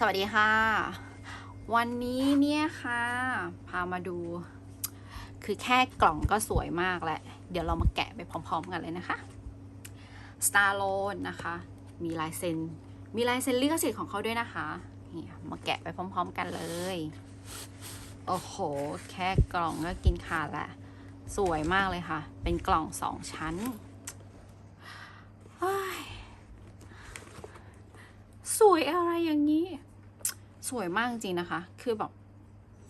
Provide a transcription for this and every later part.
สวัสดีค่ะ วันนี้เนี่ยค่ะ พามาดู คือแค่กล่องก็สวยมากแหละ เดี๋ยวเรามาแกะไปพร้อม ๆ กันเลยนะคะ Star l o n นะคะ มีลายเซ็น มีลายเซ็นลิขสิทธิ์ของเขาด้วยนะคะนี่มาแกะไปพร้อม ๆ กันเลย โอ้โห แค่กล่องก็กินขาดละ สวยมากเลยค่ะ เป็นกล่องสองชั้นสวยอะไรอย่างนี้ สวยมากจริงนะคะ คือแบบ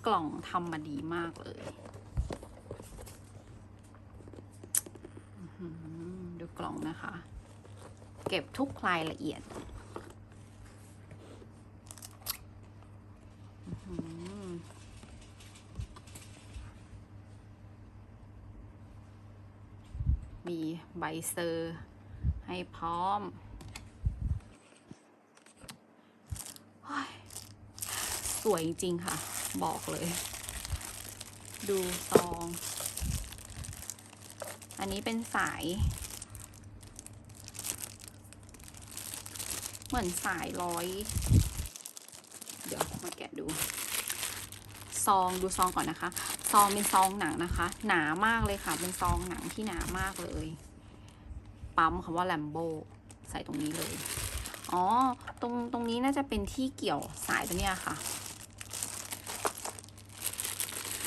กล่องทำมาดีมากเลยดูกล่องนะคะ เก็บทุกรายละเอียดมีใบเซอร์ให้พร้อม วยจริง ๆ ค่ะ บอกเลย ดูซอง อันนี้เป็นสาย เหมือนสายร้อย เดี๋ยวมาแกะดู ซองดูซองก่อนนะคะ ซองเป็นซองหนังนะคะ หนามากเลยค่ะ เป็นซองหนังที่หนามากเลย ปั๊มคำว่าแลมโบใส่ตรงนี้เลยอ๋อ ตรง ตรงนี้น่าจะเป็นที่เกี่ยวสายตัวเนี้ยค่ะ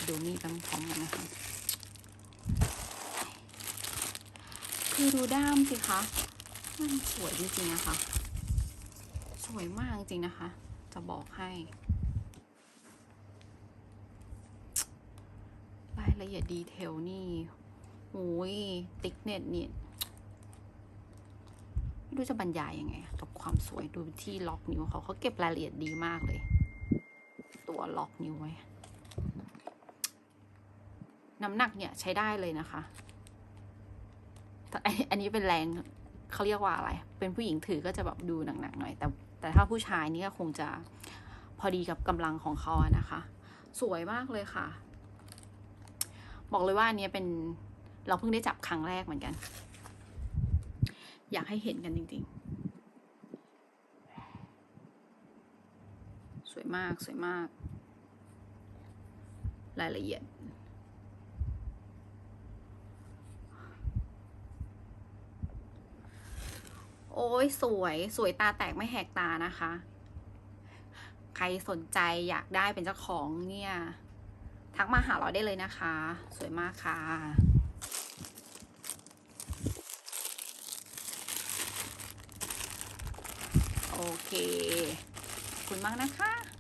ดูนี่ไปพร้อมกันนะคะ คือดูด้ามสิคะมันสวยจริงๆอะคะ สวยมากจริงนะคะ จะบอกให้ รายละเอียดดีเทลนี่โอ้ยติ๊กเน็ตเนี่ไม่รู้จะบรรยายยังไง กับความสวยดูที่ล็อกนิ้วเขาเขาเก็บรายละเอียดดีมากเลย ตัวล็อกนิ้วไว้ น้ำหนักเนี่ยใช้ได้เลยนะคะอันนี้เป็นแรงเขาเรียกว่าอะไร เป็นผู้หญิงถือก็จะแบบดูหนักๆหน่อย แต่แต่ถ้าผู้ชายนี่ก็คงจะพอดีกับกำลังของเขาอะนะคะ สวยมากเลยค่ะ บอกเลยว่าอันเนี้ยเป็นเราเพิ่งได้จับครั้งแรกเหมือนกัน อยากให้เห็นกันจริงๆ สวยมากสวยมาก รายละเอียด โอ้ยสวยสวยตาแตกไม่แหกตานะคะ ใครสนใจอยากได้เป็นเจ้าของเนี่ย ทักมาหาเราได้เลยนะคะ สวยมากค่ะ โอเค ขอบคุณมากนะคะ